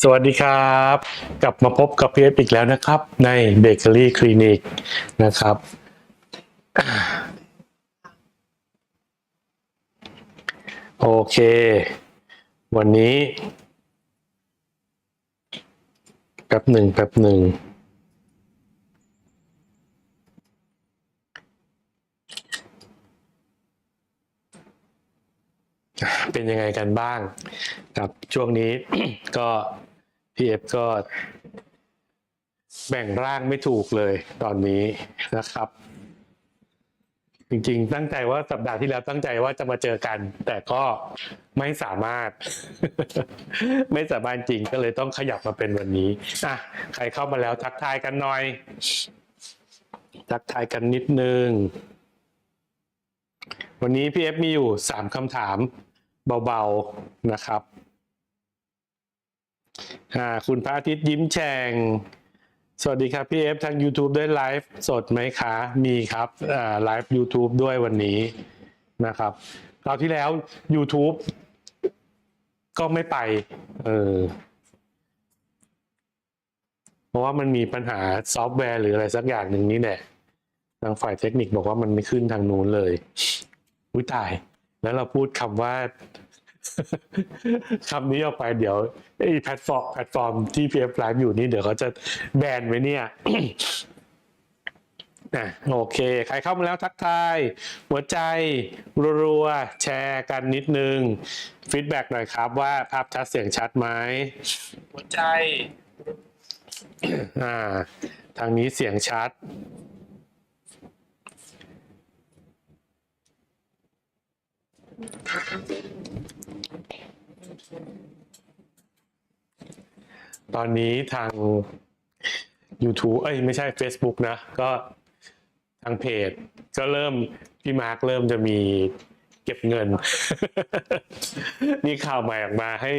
สวัสดีครับ กลับมาพบกับพีเอฟอีกแล้วนะครับ ในเบเกอรี่คลินิกนะครับ โอเค วันนี้แป๊บหนึ่งแป๊บหนึ่ง เป็นยังไงกันบ้างครับช่วงนี้ก็พีเอฟก็ แบ่งร่างไม่ถูกเลยตอนนี้นะครับ จริงๆ ตั้งใจว่าสัปดาห์ที่แล้วตั้งใจว่าจะมาเจอกัน แต่ก็ไม่สามารถ ไม่สามารถจริงก็เลยต้องขยับมาเป็นวันนี้อะใครเข้ามาแล้วทักทายกันหน่อย ทักทายกันนิดนึงวันนี้พี่เอฟมีอยู่สามคำถาม เบาๆนะครับอ่าคุณพระอาทิตย์ยิ้มแฉ่งสวัสดีครับพี่เอฟทาง YouTube ได้ไลฟ์สดไหมคะ มีครับไลฟ์ YouTube ด้วยวันนี้นะครับคราวที่แล้ว YouTube ก็ไม่ไปเออเพราะว่ามันมีปัญหาซอฟต์แวร์หรืออะไรสักอย่างหนึ่งนี่แหละทางฝ่ายเทคนิคบอกว่ามันไม่ขึ้นทางนู้นเลย อุ้ยตาย แล้วเราพูดคำว่าคำนี้ออกไปเดี๋ยวไอ้แพลตฟอร์มแพลตฟอร์มที่ PF Live อยู่นี่เดี๋ยวเขาจะแบนไว้เนี่ยอะโอเค ใครเข้ามาแล้วทักทาย หัวใจ รัวๆ แชร์กันนิดนึงฟีดแบ็กหน่อยครับว่าภาพชัดเสียงชัดไหมหัวใจ อ่า ทางนี้เสียงชัด ตอนนี้ทาง YouTube เอ้ยไม่ใช่ Facebook นะ ก็ทางเพจ ก็เริ่ม พี่มาร์คเริ่มจะมีเก็บเงิน มีข่าวใหม่ออกมาให้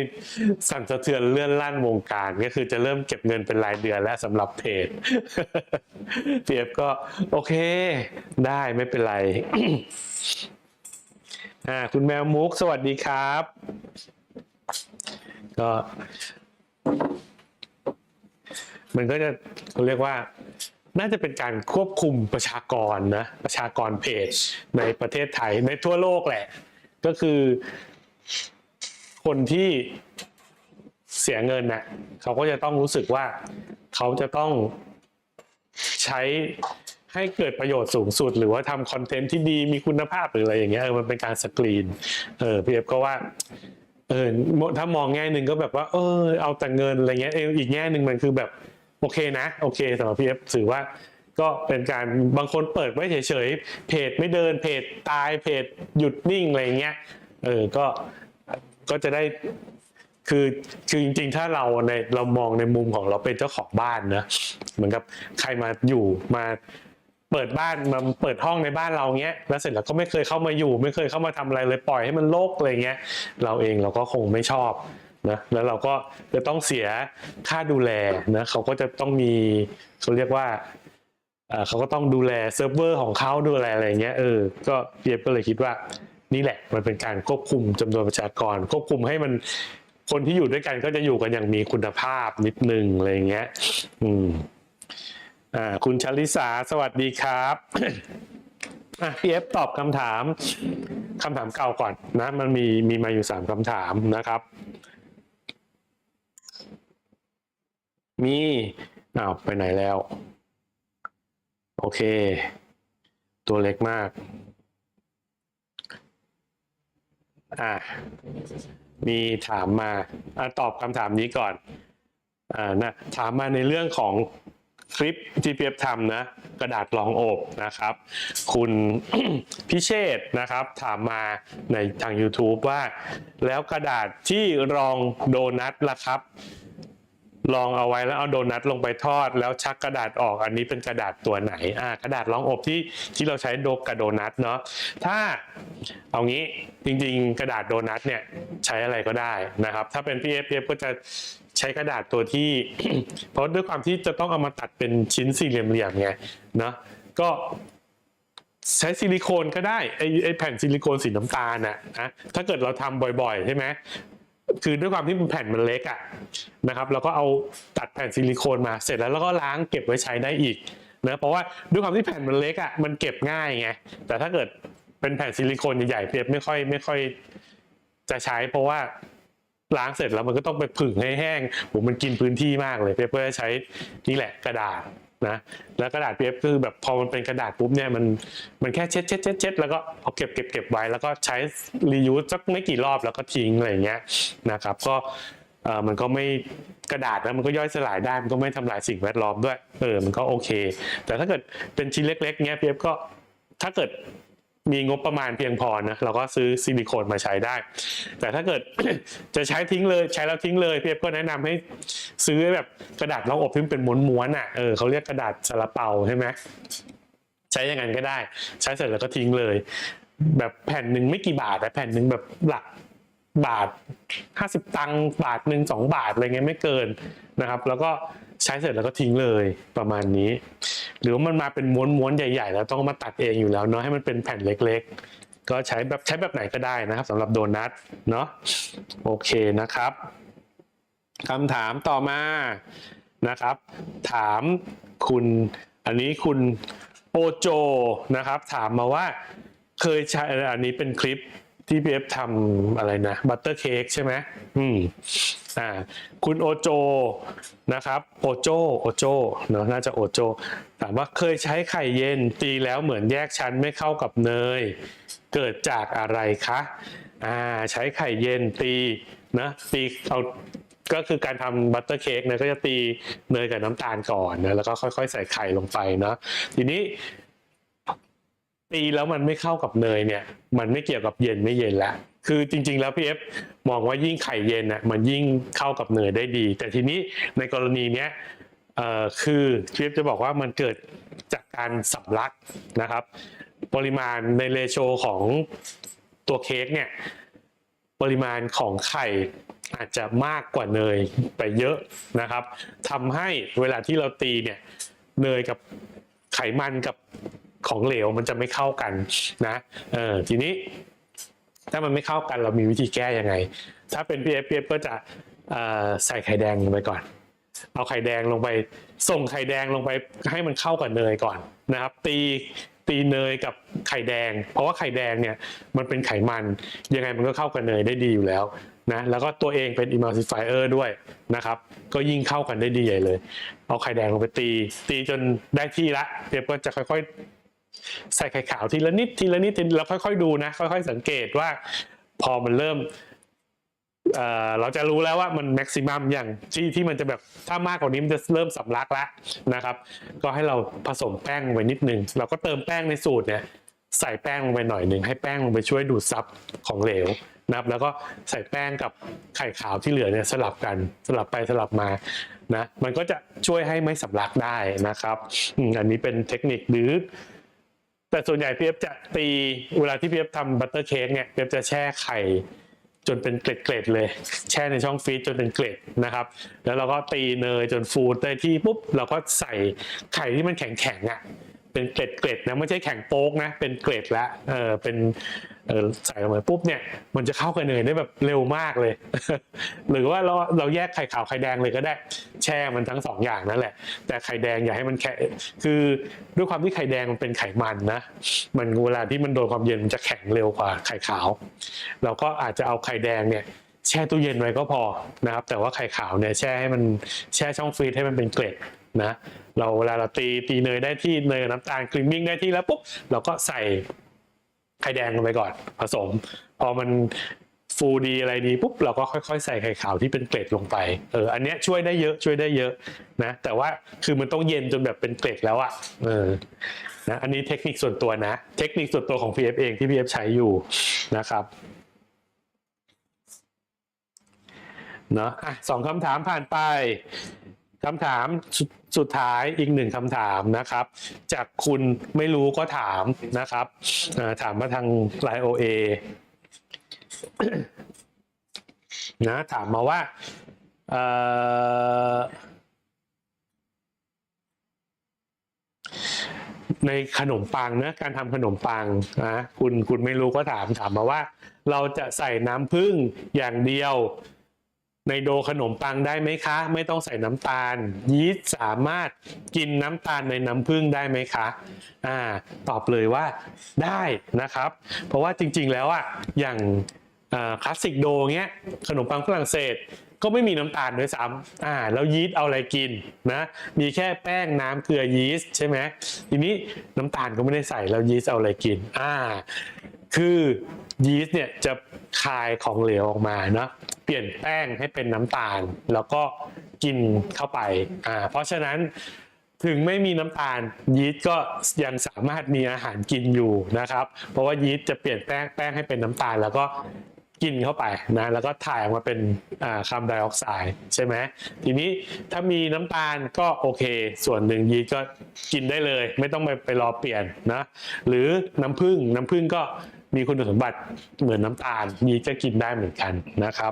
สั่นสะเทือนเลื่อนลั่นวงการ ก็คือจะเริ่มเก็บเงินเป็นรายเดือนแล้วสำหรับเพจพีเอฟก็โอเค ได้ไม่เป็นไร อ่าคุณแมวมุกสวัสดีครับก็มันก็จะเขาเรียกว่าน่าจะเป็นการควบคุมประชากรนะประชากรเพจในประเทศไทยในทั่วโลกแหละ ก็คือคนที่เสียเงินน่ะเขาก็จะต้องรู้สึกว่าเขาจะต้องใช้ ให้เกิดประโยชน์สูงสุด หรือว่าทำคอนเทนต์ที่ดีมีคุณภาพหรืออะไรอย่างเงี้ยมันเป็นการสกรีนเออพี่เอฟก็ว่าเออถ้ามองแง่หนึ่งก็แบบว่า เออ เอาแต่เงินอะไรเงี้ยเอออีกแง่หนึ่งมันคือแบบโอเคนะ โอเคสำหรับพี่เอฟถือว่าก็เป็นการบางคนเปิดไว้เฉยๆ เพจไม่เดินเพจตายเพจหยุดนิ่งอะไรเงี้ยเออก็ก็จะได้คือคือจริงๆ ถ้าเราในเรามองในมุมของเราเป็นเจ้าของบ้านนะเหมือนกับใครมาอยู่มา เปิดบ้านมาเปิดห้องในบ้านเราเงี้ยแล้วเสร็จแล้วก็ไม่เคยเข้ามาอยู่ ไม่เคยเข้ามาทำอะไรเลยปล่อยให้มันโลกอะไรเงี้ยเราเองเราก็คงไม่ชอบนะแล้วเราก็จะต้องเสียค่าดูแลนะเขาก็จะต้องมีเขาเรียกว่าเขาก็ต้องดูแลเซิร์ฟเวอร์ของเขาดูแลอะไรเงี้ยเออก็เปียบก็เลยคิดว่านี่แหละมันเป็นการควบคุมจำนวนประชากร ควบคุมให้มันคนที่อยู่ด้วยกันก็จะอยู่กันอย่างมีคุณภาพนิดนึงอะไรเงี้ย อืม อ่าคุณชลิสาสวัสดีครับอะพีเอฟตอบคำถามคำถามเก่าก่อนนะ มันมีมีมาอยู่สามคำถามนะครับ มีอ้าวไปไหนแล้ว โอเค ตัวเล็กมากอะมีถามมาอะตอบคำถามนี้ก่อนอ่านะถามมาในเรื่องของ ที่เปียบทำนะกระดาษรองอบนะครับ คุณพิเชษนะครับถามมาในทาง YouTube ว่า แล้วกระดาษที่รองโดนัทล่ะครับลองเอาไว้แล้วเอาโดนัทลงไปทอด แล้วชักกระดาษออกอันนี้เป็นกระดาษตัวไหนอ่ากระดาษรองอบที่ที่เราใช้โดกกับโดนัทเนาะถ้าเอางี้จริงๆ กระดาษโดนัทเนี่ยใช้อะไรก็ได้นะครับ ถ้าเป็น PF PF ก็จะ ใช้กระดาษตัวที่ เพราะด้วยความที่จะต้องเอามาตัดเป็นชิ้นสี่เหลี่ยมๆไงเนาะก็ใช้ซิลิโคนก็ได้ไอไอแผ่นซิลิโคนสีน้ำตาลน่ะนะถ้าเกิดเราทำบ่อยๆใช่ไหมคือด้วยความที่แผ่นมันเล็กอะนะครับแล้วก็เอาตัดแผ่นซิลิโคนมาเสร็จแล้วแล้วก็ล้างเก็บไว้ใช้ได้อีกนะเพราะว่าด้วยความที่แผ่นมันเล็กอะมันเก็บง่ายไงแต่ถ้าเกิดเป็นแผ่นซิลิโคนใหญ่ๆเปียบไม่ค่อยไม่ค่อยจะใช้เพราะว่า ล้างเสร็จแล้วมันก็ต้องไปผึ่งให้แห้งผมมันกินพื้นที่มากเลยเปียบก็จะใช้นี่แหละกระดาษนะแล้วกระดาษเปียบคือแบบพอมันเป็นกระดาษปุ๊บเนี่ยมันมันแค่เช็ดเช็ดเช็ดเช็ดแล้วก็เอาเก็บเก็บเก็บไว้แล้วก็ใช้รียูสสักไม่กี่รอบแล้วก็ทิ้งอะไรเงี้ยนะครับก็เออมันก็ไม่กระดาษนะมันก็ย่อยสลายได้มันก็ไม่ทำลายสิ่งแวดล้อมด้วยเออมันก็โอเค แต่ถ้าเกิดเป็นชิ้นเล็กๆเงี้ยเปียบก็ถ้าเกิด มีงบประมาณเพียงพอนะเราก็ซื้อซิลิโคนมาใช้ได้ แต่ถ้าเกิดจะใช้ทิ้งเลยใช้แล้วทิ้งเลยเพียบก็แนะนำให้ซื้อแบบกระดาษรองอบที่มันเป็นม้วนๆอะเออเขาเรียกกระดาษซาลาเปาใช่ไหมใช้อย่างนั้นก็ได้ ใช้เสร็จแล้วก็ทิ้งเลย แบบแผ่นหนึ่งไม่กี่บาทแต่แผ่นหนึ่งแบบหลักบาทห้าสิบตังค์บาทหนึ่งสองบาทอะไรเงี้ยไม่เกินนะครับ แล้วก็ ใช้เสร็จแล้วก็ทิ้งเลยประมาณนี้ หรือว่ามันมาเป็นม้วนๆใหญ่ ๆ แล้วต้องมาตัดเองอยู่แล้วเนาะให้มันเป็นแผ่นเล็ก ๆ ก็ใช้แบบใช้แบบไหนก็ได้นะครับสำหรับโดนัทเนาะโอเคนะครับคำถามต่อมานะครับ ถามคุณอันนี้คุณโอโจนะครับ ถามมาว่าเคยใช้อันนี้เป็นคลิป ที่พีเอฟทำอะไรนะบัตเตอร์เค้กใช่ไหมอืมอ่าคุณโอโจนะครับโอโจโอโจเนอะน่าจะโอโจถามว่าเคยใช้ไข่เย็นตีแล้วเหมือนแยกชั้นไม่เข้ากับเนย เกิดจากอะไรคะอ่าใช้ไข่เย็นตีนะตีเอาก็คือการทำบัตเตอร์เค้กนะก็จะตีเนยกับน้ำตาลก่อนนะแล้วก็ค่อยๆ ใส่ไข่ลงไปเนาะทีนี้ ตีแล้วมันไม่เข้ากับเนยเนี่ย มันไม่เกี่ยวกับเย็นไม่เย็นละคือจริง ๆ แล้วพี่เอฟมองว่ายิ่งไข่เย็นน่ะมันยิ่งเข้ากับเนยได้ดี แต่ทีนี้ในกรณีเนี้ยเอ่อคือพี่เอฟจะบอกว่ามันเกิดจากการสำลักนะครับ ปริมาณในเรโชของตัวเค้กเนี่ยปริมาณของไข่อาจจะมากกว่าเนยไปเยอะนะครับทำให้เวลาที่เราตีเนี่ยเนยกับไขมันกับ ของเหลวมันจะไม่เข้ากันนะเออทีนี้ ถ้ามันไม่เข้ากันเรามีวิธีแก้ยังไง ถ้าเป็น PF PF ก็จะใส่ไข่แดงลงไปก่อน เอาไข่แดงลงไป ส่งไข่แดงลงไปให้มันเข้ากับเนยก่อนนะครับ ตีตีเนยกับไข่แดง เพราะว่าไข่แดงเนี่ยมันเป็นไขมันยังไงมันก็เข้ากับเนยได้ดีอยู่แล้วนะแล้วก็ตัวเองเป็น emulsifier ด้วยนะครับ ก็ยิ่งเข้ากันได้ดีใหญ่เลย เอาไข่แดงลงไปตี ตีจนได้ที่ละเดี๋ยวก็จะค่อย ใส่ไข่ขาวทีละนิดทีละนิดแล้วค่อยๆดูนะ ค่อยๆสังเกตว่าพอมันเริ่มเเราจะรู้แล้วว่ามันแม็กซิมัมอย่างที่ที่มันจะแบบถ้ามากกว่านี้มันจะเริ่มสำลักแล้วนะครับ ก็ให้เราผสมแป้งลงไปนิดนึงเราก็เติมแป้งในสูตรเนี่ยใส่แป้งลงไปหน่อยหนึ่งให้แป้งลงไปช่วยดูดซับของเหลวนะครับ แล้วก็ใส่แป้งกับไข่ขาวที่เหลือเนี่ยสลับกันสลับไปสลับมานะมันก็จะช่วยให้ไม่สำลักได้นะครับอันนี้เป็นเทคนิคหรือ แต่ส่วนใหญ่พีเอฟจะตีเวลาที่พีเอฟทำบัตเตอร์เค้กเนี่ยพีเอฟจะแช่ไข่จนเป็นเกล็ดๆเลย แช่ในช่องฟรีซจนเป็นเกล็ดนะครับ แล้วเราก็ตีเนยจนฟูได้ที่ปุ๊บเราก็ใส่ไข่ที่มันแข็งๆอะเป็นเกล็ดเกล็ดๆนะไม่ใช่แข็งโป๊กนะเป็นเกล็ดละเออเป็น เออใส่ลงไปปุ๊บเนี่ยมันจะเข้ากับเนยได้แบบเร็วมากเลย หรือว่าเราเราแยกไข่ขาวไข่แดงเลยก็ได้ แช่มันทั้งสองอย่างนั่นแหละ แต่ไข่แดงอย่าให้มันแข็งคือด้วยความที่ไข่แดงมันเป็นไขมันนะ มันเวลาที่มันโดนความเย็นมันจะแข็งเร็วกว่าไข่ขาว เราก็อาจจะเอาไข่แดงเนี่ยแช่ตู้เย็นไว้ก็พอนะครับ แต่ว่าไข่ขาวเนี่ยแช่ให้มันแช่ช่องฟรีซให้มันเป็นเกล็ดนะ เราเวลาเราตีตีเนยได้ที่เนยกับน้ำตาลครีมมิ่งได้ที่แล้วปุ๊บเราก็ใส่ ไข่แดงลงไปก่อน ผสม พอมันฟูดีอะไรดีปุ๊บเราก็ค่อยๆ ใส่ไข่ขาวที่เป็นเกล็ดลงไปเอออันเนี้ยช่วยได้เยอะช่วยได้เยอะนะ แต่ว่าคือมันต้องเย็นจนแบบเป็นเกล็ดแล้วอะเออนะอันนี้เทคนิคส่วนตัวนะ เทคนิคส่วนตัวของ PF เองที่ PF ใช้อยู่นะครับเนาะอะสองคำถามผ่านไป คำถามสุดสุดท้ายอีกหนึ่งคำถามนะครับ จากคุณไม่รู้ก็ถามนะครับถามมาทางไลโอเอนะถามมาว่าในขนมปังนะการทำขนมปังนะคุณคุณไม่รู้ก็ถามถามมาว่า เราจะใส่น้ำผึ้งอย่างเดียว ในโดขนมปังได้ไหมคะ ไม่ต้องใส่น้ำตาล ยีสต์สามารถกินน้ำตาลในน้ำผึ้งได้ไหมคะอ่าตอบเลยว่าได้นะครับ เพราะว่าจริงๆแล้วอะอย่างคลาสสิกโดเงี้ยขนมปังฝรั่งเศสก็ไม่มีน้ำตาลด้วยซ้ำอ่า แล้วยีสต์เอาอะไรกินนะ มีแค่แป้งน้ำเกลือยีสต์ใช่ไหมทีนี้น้ำตาลก็ไม่ได้ใส่ แล้วยีสต์เอาอะไรกิน อ่า คือยีสต์เนี่ยจะคายของเหลวออกมาเนาะ เปลี่ยนแป้งให้เป็นน้ำตาล แล้วก็กินเข้าไปอ่าเพราะฉะนั้นถึงไม่มีน้ำตาลยีสต์ก็ยังสามารถมีอาหารกินอยู่นะครับ เพราะว่ายีสต์จะเปลี่ยนแป้งแป้งให้เป็นน้ำตาล แล้วก็กินเข้าไปนะแล้วก็ถ่ายออกมาเป็นคาร์บอนไดออกไซด์ใช่ไหมทีนี้ถ้ามีน้ำตาลก็โอเค ส่วนหนึ่งยีสต์ก็กินได้เลย ไม่ต้องไปไปรอเปลี่ยนนะหรือน้ำผึ้งน้ำผึ้งก็ มีคุณสมบัติเหมือนน้ำตาล ยีสต์จะกินได้เหมือนกันนะครับ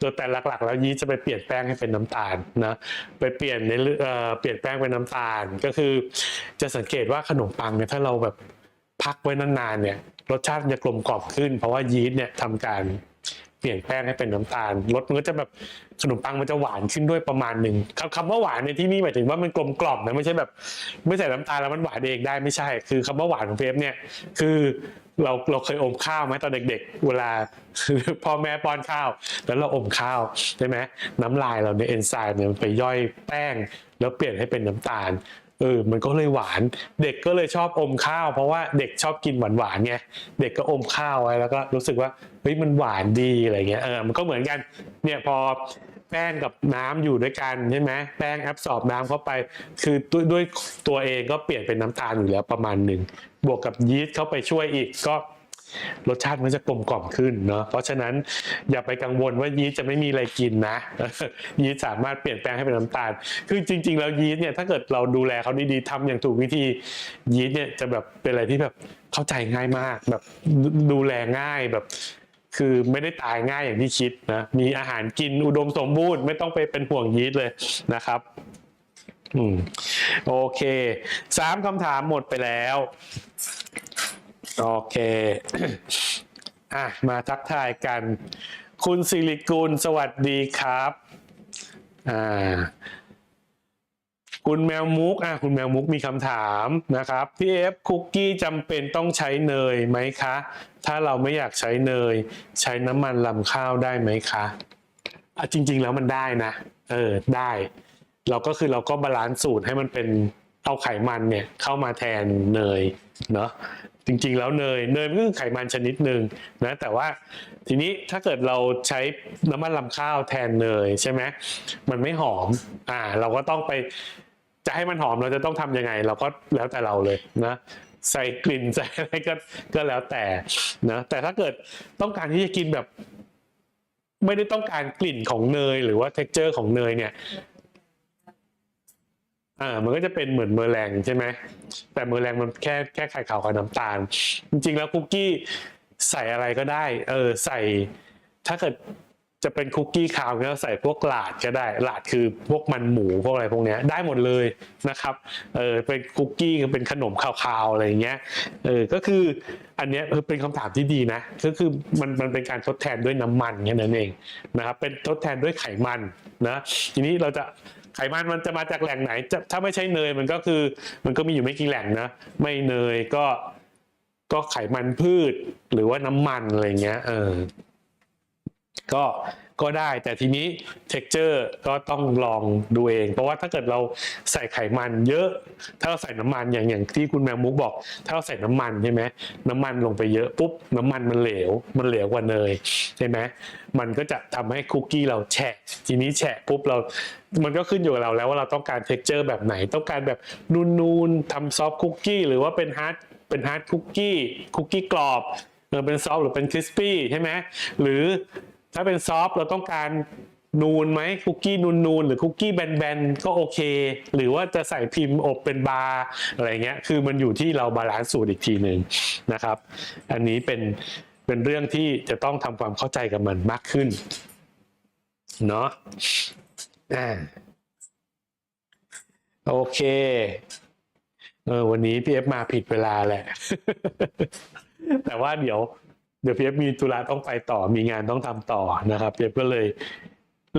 ตัวแต่หลักๆ แล้วยีสต์จะไปเปลี่ยนแป้งให้เป็นน้ำตาลนะไปเปลี่ยนในเอ่อเปลี่ยนแป้งเป็นน้ำตาลก็คือจะสังเกตว่าขนมปังเนี่ยถ้าเราแบบพักไว้นานๆเนี่ยรสชาติมันจะกลมกล่อมขึ้น เพราะว่ายีสต์เนี่ยทำการเปลี่ยนแป้งให้เป็นน้ำตาลรสมันก็จะแบบขนมปังมันจะหวานขึ้นด้วยประมาณหนึ่งคำคำว่าหวานในที่นี่หมายถึงว่ามันกลมกล่อมนะไม่ใช่แบบ ไม่ใส่น้ำตาลแล้วมันหวานเองได้ไม่ใช่ คือคำว่าหวานของเพฟเนี่ยคือ เราเราเคยอมข้าวไหมตอนเด็ก ๆ เวลาพ่อแม่ป้อนข้าว แล้วเราอมข้าวใช่ไหมน้ำลายเราเนี่ยเอนไซม์เนี่ยมันไปย่อยแป้ง แล้วเปลี่ยนให้เป็นน้ำตาลเออมันก็เลยหวาน เด็กก็เลยชอบอมข้าว เพราะว่าเด็กชอบกินหวานๆไงเด็กก็อมข้าวไว้แล้วก็รู้สึกว่าเฮ้ยมันหวานดีอะไรเงี้ยเออมันก็เหมือนกันเนี่ยพอแป้งกับน้ำอยู่ด้วยกันใช่ไหมแป้งแอบสอบน้ำเข้าไป คือด้วยด้วยตัวเองก็เปลี่ยนเป็นน้ำตาลอยู่แล้วประมาณหนึ่ง บวกกับยีสต์เข้าไปช่วยอีกก็รสชาติมันจะกลมกล่อมขึ้นเนาะเพราะฉะนั้นอย่าไปกังวลว่ายีสต์จะไม่มีอะไรกินนะ ยีสต์สามารถเปลี่ยนแปลงให้เป็นน้ำตาล คือจริง ๆ แล้วยีสต์เนี่ยถ้าเกิดเราดูแลเขาดีๆทำอย่างถูกวิธียีสต์เนี่ยจะแบบเป็นอะไรที่แบบเข้าใจง่ายมาก แบบดูแลง่ายแบบ คือไม่ได้ตายง่ายอย่างที่คิดนะมีอาหารกินอุดมสมบูรณ์ไม่ต้องไปเป็นห่วงยีสต์เลยนะครับ อืมโอเคสามคำถามหมดไปแล้ว โอเคอะมาทักทายกัน คุณสิริกุลสวัสดีครับอ่าคุณแมวมุกอะคุณแมวมุกมีคำถามนะครับพี่เอฟคุกกี้จำเป็นต้องใช้เนยไหมคะ ถ้าเราไม่อยากใช้เนย ใช้น้ำมันลำข้าวได้ไหมคะอะจริง ๆ แล้วมันได้นะ เออได้ เราก็คือเราก็บาลานซ์สูตรให้มันเป็นเอาไขมันเนี่ยเข้ามาแทนเนยเนาะจริงๆ แล้วเนยเนยมันก็คือไขมันชนิดหนึ่งนะแต่ว่าทีนี้ถ้าเกิดเราใช้น้ำมันลำข้าวแทนเนยใช่ไหมมันไม่หอมอ่าเราก็ต้องไปจะให้มันหอมเราจะต้องทำยังไง เราก็แล้วแต่เราเลยนะใส่กลิ่นใส่อะไรก็ก็แล้วแต่นะแต่ถ้าเกิดต้องการที่จะกินแบบ ไม่ได้ต้องการกลิ่นของเนย หรือว่า t e x t อร์ของเนยเนี่ย อ่ามันก็จะเป็นเหมือนเมอร์แรงใช่ไหมแต่เมอร์แรงมันแค่แค่ไข่ขาวกับน้ำตาล จริงๆ แล้วคุกกี้ใส่อะไรก็ได้ เออใส่ ถ้าเกิดจะเป็นคุกกี้คาวก็ใส่พวกหลาดก็ได้หลาดคือพวกมันหมูพวกอะไรพวกเนี้ยได้หมดเลยนะครับเออเป็นคุกกี้เป็นขนมคาวๆอะไรอย่างเงี้ยเออก็คืออันเนี้ยเออเป็นคำถามที่ดีนะก็คือมันมันเป็นการทดแทนด้วยน้ำมันแค่นั้นเองนะครับเป็นทดแทนด้วยไขมันนะทีนี้เราจะ ไขมันมันจะมาจากแหล่งไหนจะถ้าไม่ใช่เนยมันก็คือมันก็มีอยู่ไม่กี่แหล่งนะ ไม่เนยก็ก็ไขมันพืชหรือว่าน้ำมันอะไรเงี้ยเออก็ ก็ได้ แต่ทีนี้ texture ก็ต้องลองดูเอง เพราะว่าถ้าเกิดเราใส่ไขมันเยอะ ถ้าเราใส่น้ำมันอย่างอย่างที่คุณแมวมุกบอก ถ้าเราใส่น้ำมันใช่ไหมน้ำมันลงไปเยอะปุ๊บน้ำมันมันเหลว มันเหลวกว่าเนยใช่ไหมมันก็จะทำให้คุกกี้เราแฉะทีนี้แฉะปุ๊บเรามันก็ขึ้นอยู่กับเราแล้วว่าเราต้องการ texture แบบไหน ต้องการแบบนูนๆทำซอฟคุกกี้หรือว่าเป็นฮาร์ดเป็นฮาร์ดคุกกี้คุกกี้กรอบเออเป็นซอฟหรือเป็นคริสปี้ใช่ไหมหรือ ถ้าเป็นซอฟต์เราต้องการนูนไหมคุกกี้นูนนูนหรือคุกกี้แบนๆก็โอเค หรือว่าจะใส่พิมพ์อบเป็นบาร์อะไรเงี้ยคือมันอยู่ที่เราบาลานซ์สูตรอีกทีหนึ่งนะครับ อันนี้เป็นเป็นเรื่องที่จะต้องทำความเข้าใจกับมันมากขึ้นเนาะอ่าโอเคเออวันนี้พี่เอฟมาผิดเวลาแหละ แต่ว่าเดี๋ยว เดี๋ยวเพีเอฟมีธุระต้องไปต่อมีงานต้องทำต่อนะครับเพีเอฟก็เลย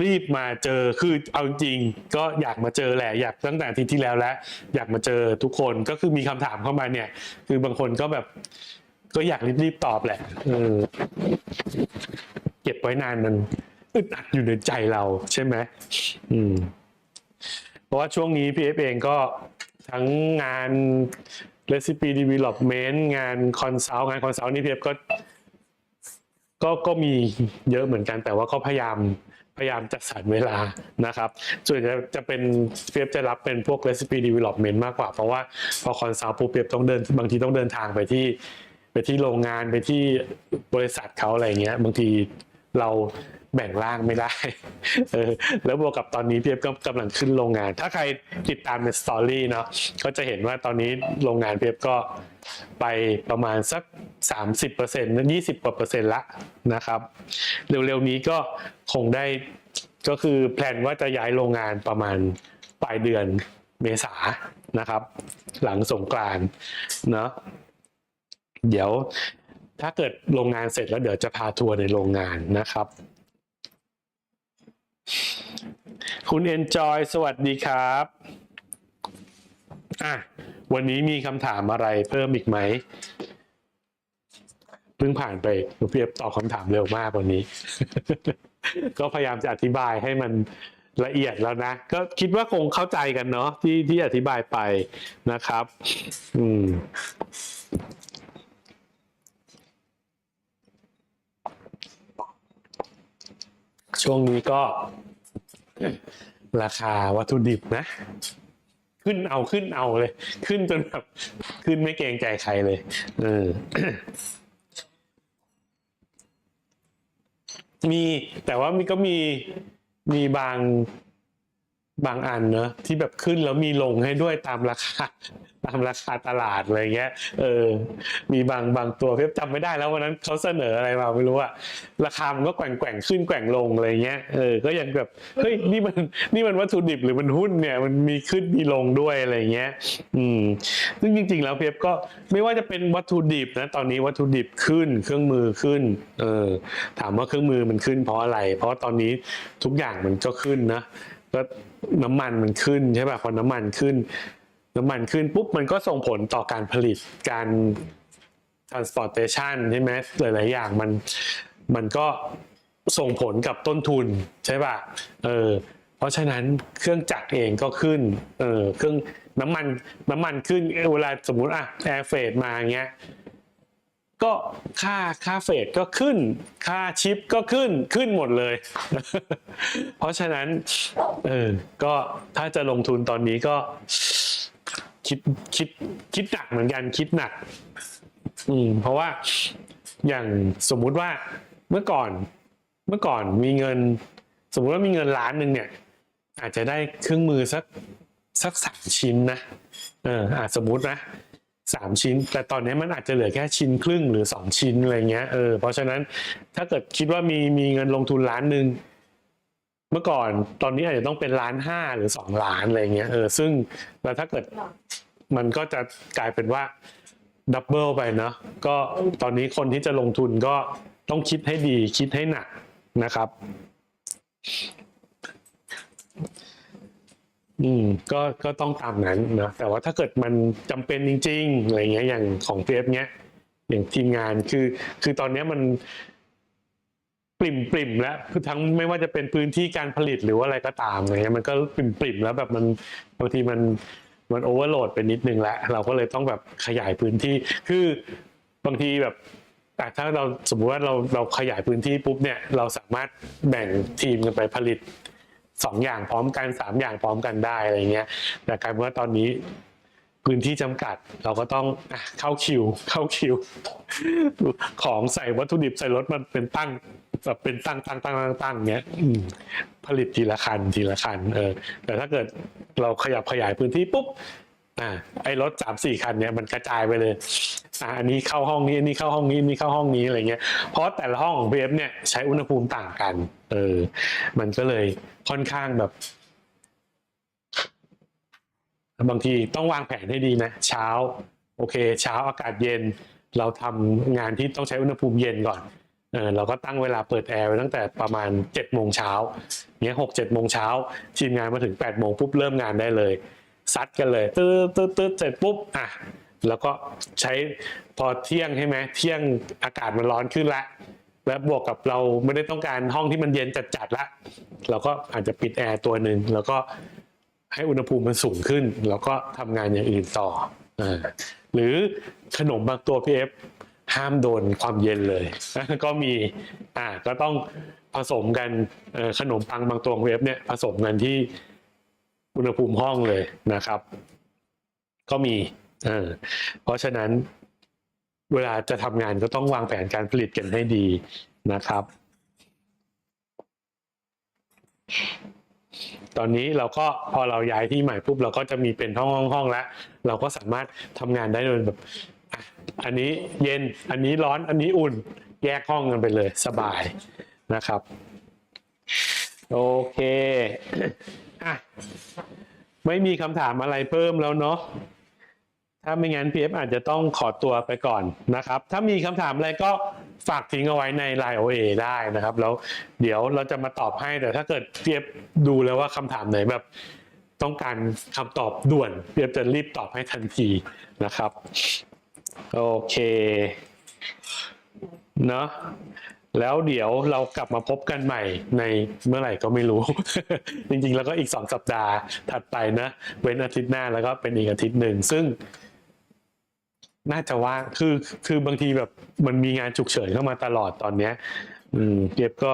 รีบมาเจอคือเอาจริงก็อยากมาเจอแหละอยากตั้งแต่ทิตย์ที่แล้วแล้วอยากมาเจอทุกคนก็คือมีคำถามเข้ามาเนี่ย คือบางคนก็แบบก็อยากรีบๆตอบแหละเออเก็บไว้นานมันอึดอัดอยู่ในใจเราใช่ไหมอืม เพราะว่าช่วงนี้พีเอฟเองก็ทั้งงาน recipe development งานคอนซัลท์งานคอนซัลท์นี่พี่เอฟก็ ก็ก็มีเยอะเหมือนกัน แต่ว่าก็พยายามพยายามจัดสรรเวลานะครับส่วนจะจะเป็นเปียบจะรับเป็นพวก recipe development มากกว่า เพราะว่าพอคอนซัลท์ปุ๊บเปียบต้องเดินบางทีต้องเดินทางไปที่ ไปที่โรงงานไปที่บริษัทเขาอะไรเงี้ยบางทีเราแบ่งร่างไม่ได้ เออ แล้วบวกกับตอนนี้เพียบก็กำลังขึ้นโรงงาน ถ้าใครติดตามในสตอรี่เนาะ ก็จะเห็นว่าตอนนี้โรงงานเพียบก็ ไปประมาณสัก 30%เปอร์เซ็นต์ยี่สิบกว่าเปอร์เซ็นต์ละนะครับ เร็วๆนี้ก็คงได้ก็คือแพลนว่าจะย้ายโรงงานประมาณปลายเดือนเมษานะครับ หลังสงกรานเนาะเดี๋ยวถ้าเกิดโรงงานเสร็จแล้วเดี๋ยวจะพาทัวร์ในโรงงานนะครับ คุณ Enjoy สวัสดีครับอะ วันนี้มีคำถามอะไรเพิ่มอีกไหมเพิ่งผ่านไปเพียบตอบคำถามเร็วมากวันนี้ ก็พยายามจะอธิบายให้มันละเอียดแล้วนะ ก็คิดว่าคงเข้าใจกันเนาะที่ที่อธิบายไปนะครับ อืมช่วงนี้ก็ราคาวัตถุดิบนะ ขึ้นเอาขึ้นเอาเลย ขึ้นจนแบบขึ้นไม่เกรงใจใครเลย เออมีแต่ว่ามีก็มีมีบาง บางอันเนอะที่แบบขึ้นแล้วมีลงให้ด้วยตามราคาตามราคาตลาดอะไรเงี้ย เออ มีบางบางตัวเพียบจำไม่ได้แล้ววันนั้นเขาเสนออะไรมาไม่รู้อะราคามันก็แกว่งแกว่งขึ้นแกว่งลงอะไรเงี้ย เออ ก็ยังแบบเฮ้ยนี่มันนี่มันวัตถุดิบหรือมันหุ้นเนี่ย มันมีขึ้นมีลงด้วยอะไรเงี้ย อืม ซึ่งจริง ๆ แล้วเพียบก็ไม่ว่าจะเป็นวัตถุดิบนะตอนนี้วัตถุดิบขึ้นเครื่องมือขึ้น เออ ถามว่าเครื่องมือมันขึ้นเพราะอะไร เพราะตอนนี้ทุกอย่างมันก็ขึ้นนะก็ น้ำมันมันขึ้นใช่ป่ะพอน้ำมันขึ้น น้ำมันขึ้นปุ๊บมันก็ส่งผลต่อการผลิตการ transportation ใช่ไหมหลาย ๆ อย่างมันมันก็ส่งผลกับต้นทุนใช่ป่ะเออเพราะฉะนั้นเครื่องจักรเองก็ขึ้นเออเครื่องน้ำมันน้ำมันขึ้นเวลาสมมุติอะแอร์เฟดมาเงี้ย ก็ค่าค่าเฟดก็ขึ้น ค่าชิปก็ขึ้นขึ้นหมดเลย เพราะฉะนั้นเออก็ถ้าจะลงทุนตอนนี้ก็คิดคิดคิดหนักเหมือนกันคิดหนัก อืมเพราะว่าอย่างสมมุติว่าเมื่อก่อนเมื่อก่อนมีเงิน สมมุติว่ามีเงินล้านหนึ่งเนี่ย อาจจะได้เครื่องมือสักสักสามชิ้นนะเอออาจสมมุตินะ สามชิ้น แต่ตอนนี้มันอาจจะเหลือแค่ชิ้นครึ่งหรือสองชิ้นอะไรเงี้ยเออเพราะฉะนั้นถ้าเกิดคิดว่ามีมีเงินลงทุนล้านหนึ่งเมื่อก่อนตอนนี้อาจจะต้องเป็นล้านห้าหรือสองล้านอะไรเงี้ยเออซึ่งแล้วถ้าเกิดมันก็จะกลายเป็นว่าดับเบิลไปเนาะก็ตอนนี้คนที่จะลงทุนก็ต้องคิดให้ดีคิดให้หนักนะครับ อืมก็ก็ต้องตามนั้นนะแต่ว่าถ้าเกิดมันจำเป็นจริงๆอะไรเงี้ยอย่างของเฟฟเนี้ยอย่างทีมงานคือ คือตอนเนี้ยมันปริ่มปริ่มแล้วคือทั้งไม่ว่าจะเป็นพื้นที่การผลิตหรือว่าอะไรก็ตามอะไรเงี้ยมันก็ปริ่มปริ่มแล้วแบบมันบางทีมันมันโอเวอร์โหลดไปนิดนึงแล้วเราก็เลยต้องแบบขยายพื้นที่ คือบางทีแบบอ่ถ้าเราสมมุติว่าเราเราขยายพื้นที่ปุ๊บเนี่ยเราสามารถแบ่งทีมกันไปผลิต สองอย่างพร้อมกันสามอย่างพร้อมกันได้อะไรเงี้ยแต่กลายเป็นว่าตอนนี้พื้นที่จำกัดเราก็ต้องเข้าคิว เข้าคิว ของใส่วัตถุดิบใส่รถมันเป็นตั้งแบบเป็นตั้งตั้งตั้งตั้งตั้งเงี้ยผลิตทีละคันทีละคันเออแต่ถ้าเกิดเราขยับขยายพื้นที่ปุ๊บ อ่าไอ้รถสามสี่คันเนี้ยมันกระจายไปเลยอ่าอันนี้เข้าห้องนี้อันนี้เข้าห้องนี้อันนี้เข้าห้องนี้อะไรเงี้ยเพราะแต่ละห้องของ BF เนี่ยใช้อุณหภูมิต่างกัน เออ มันก็เลยค่อนข้างแบบบางทีต้องวางแผนให้ดีนะ เช้า โอเค เช้าอากาศเย็น เราทำงานที่ต้องใช้อุณหภูมิเย็นก่อนเออเราก็ตั้งเวลาเปิดแอร์ไว้ตั้งแต่ประมาณ7จ็ดโมงเช้าเนี้ยหกเจ็ดโมงเช้าทีมงานมาถึง8ปดโมงปุ๊บเริ่มงานได้เลย ซัดกันเลยตืดตืดตืดเสร็จปุ๊บอะแล้วก็ใช้พอเที่ยงใช่ไหมเที่ยงอากาศมันร้อนขึ้นละและบวกกับเราไม่ได้ต้องการห้องที่มันเย็นจัดๆละเราก็อาจจะปิดแอร์ตัวหนึ่งแล้วก็ให้อุณหภูมิมันสูงขึ้น แล้วก็ทำงานอย่างอื่นต่ออ่าหรือขนมบางตัวพีเอฟห้ามโดนความเย็นเลย ก็มีอ่าก็ต้องผสมกันขนมปังบางตัวพีเอฟเนี่ยผสมกันที่ อุณหภูมิห้องเลยนะครับ ก็มีเออเพราะฉะนั้นเวลาจะทำงานก็ต้องวางแผนการผลิตกันให้ดีนะครับ ตอนนี้เราก็พอเราย้ายที่ใหม่ปุ๊บเราก็จะมีเป็นห้องห้องห้องแล้วเราก็สามารถทำงานได้โดยแบบอันนี้เย็นอันนี้ร้อนอันนี้อุ่นแยกห้องกันไปเลยสบายนะครับ โอเค อะไม่มีคำถามอะไรเพิ่มแล้วเนาะถ้าไม่งั้น PF อาจจะต้องขอตัวไปก่อนนะครับ ถ้ามีคำถามอะไรก็ฝากทิ้งเอาไว้ใน Line OA ได้นะครับ แล้วเดี๋ยวเราจะมาตอบให้แต่ถ้าเกิด PF ดูแล้วว่าคำถามไหนแบบต้องการคำตอบด่วน PF จะรีบตอบให้ทันทีนะครับ โอเค เนาะ แล้วเดี๋ยวเรากลับมาพบกันใหม่ในเมื่อไหร่ก็ไม่รู้ จริงๆ แล้วก็อีกสองสัปดาห์ถัดไปนะ เว้นอาทิตย์หน้าแล้วก็เป็นอีกอาทิตย์หนึ่ง ซึ่ง น่าจะว่างคือคือบางทีแบบมันมีงานฉุกเฉินเข้ามาตลอดตอนเนี้ย อืมเก็บก็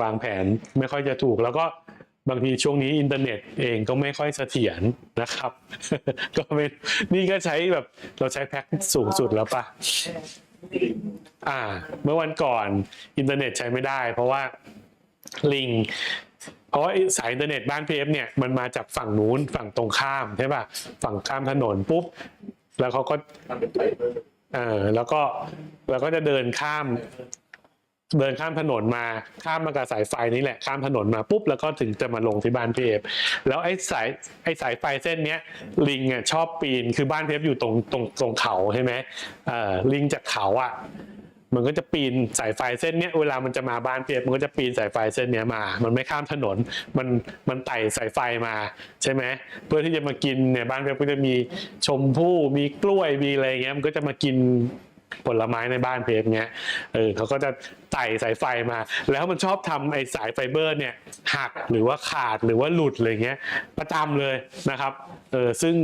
วางแผนไม่ค่อยจะถูกแล้วก็บางทีช่วงนี้อินเทอร์เน็ตเองก็ไม่ค่อยเสถียรนะครับ ก็ไม่นี่ก็ใช้แบบเราใช้แพ็คสูงสุดแล้วปะ อ่า เมื่อวันก่อนอินเทอร์เน็ตใช้ไม่ได้ เพราะว่าลิงเพราะสายอินเทอร์เน็ตบ้านพีเอฟเนี่ยมันมาจากฝั่งนู้นฝั่งตรงข้ามใช่ป่ะฝั่งข้ามถนนปุ๊บ แล้วเขาก็เออแล้วก็แล้วก็จะเดินข้าม เดินข้ามถนนมาข้ามมากับสายไฟนี่แหละข้ามถนนมาปุ๊บแล้วก็ถึงจะมาลงที่บ้านพีเอฟแล้วไอ้สายไอ้สายไฟเส้นเนี้ยลิงอะชอบปีนคือบ้านพีเอฟอยู่ตรงตรงตรงเขาใช่ไหมเออลิงจากเขาอะมันก็จะปีนสายไฟเส้นเนี้ยเวลามันจะมาบ้านเปียบมันก็จะปีนสายไฟเส้นเนี้ยมา มันไม่ข้ามถนน มันมันไต่สายไฟมาใช่ไหมเพื่อที่จะมากินเนี่ยบ้านเปียบก็จะมีชมพู่มีกล้วยมีอะไรเงี้ยมันก็จะมากิน ผลไม้ในบ้านเพฟเงี้ยเออเขาก็จะไต่สายไฟมา แล้วมันชอบทำไอ้สายไฟเบอร์เนี่ยหักหรือว่าขาดหรือว่าหลุดอะไรเงี้ยประจำเลยนะครับเออซึ่ง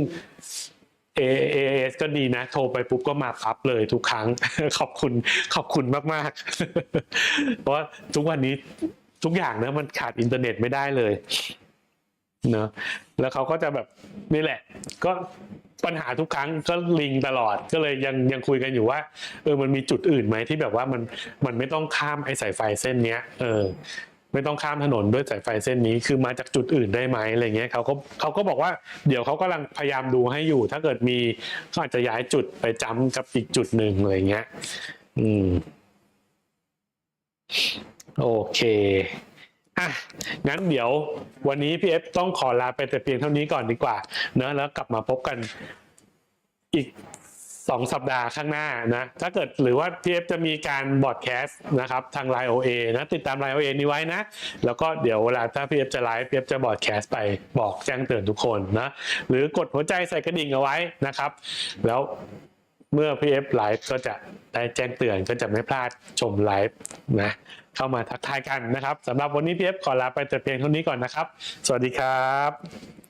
เอเอเอสก็ดีนะ โทรไปปุ๊บก็มาปั๊บเลยทุกครั้ง ขอบคุณขอบคุณมาก ๆ เพราะทุกวันนี้ทุกอย่างนะมันขาดอินเทอร์เน็ตไม่ได้เลยเนอะแล้วเขาก็จะแบบนี่แหละ ก็ ปัญหาทุกครั้งก็ลิงตลอดก็เลยยังยังคุยกันอยู่ว่าเออมันมีจุดอื่นไหมที่แบบว่ามันมันไม่ต้องข้ามไอ้สายไฟเส้นเนี้ยเออไม่ต้องข้ามถนนด้วยสายไฟเส้นนี้คือมาจากจุดอื่นได้ไหมอะไรเงี้ยเขาก็เขาก็บอกว่าเดี๋ยวเขากำลังพยายามดูให้อยู่ ถ้าเกิดมีเขาอาจจะย้ายจุดไปจำกับอีกจุดหนึ่งอะไรเงี้ย อืม โอเค อะงั้นเดี๋ยววันนี้พี่เอฟต้องขอลาไปแต่เพียงเท่านี้ก่อนดีกว่าเนอะแล้วกลับมาพบกันอีกสองสัปดาห์ข้างหน้านะถ้าเกิดหรือว่า PF จะมีการบอดแคสต์นะครับทาง Line OA นะติดตาม Line OA นี้ไว้นะ แล้วก็เดี๋ยวเวลาถ้า PF จะไลฟ์ PF จะบอดแคสต์ไปบอกแจ้งเตือนทุกคนนะหรือกดหัวใจใส่กระดิ่งเอาไว้นะครับ แล้วเมื่อ PF ไลฟ์ก็จะได้แจ้งเตือนก็จะไม่พลาดชมไลฟ์นะ เข้ามาทักทายกันนะครับสำหรับวันนี้พีเอฟขอลาไปแต่เพียงเท่านี้ก่อนนะครับ สวัสดีครับ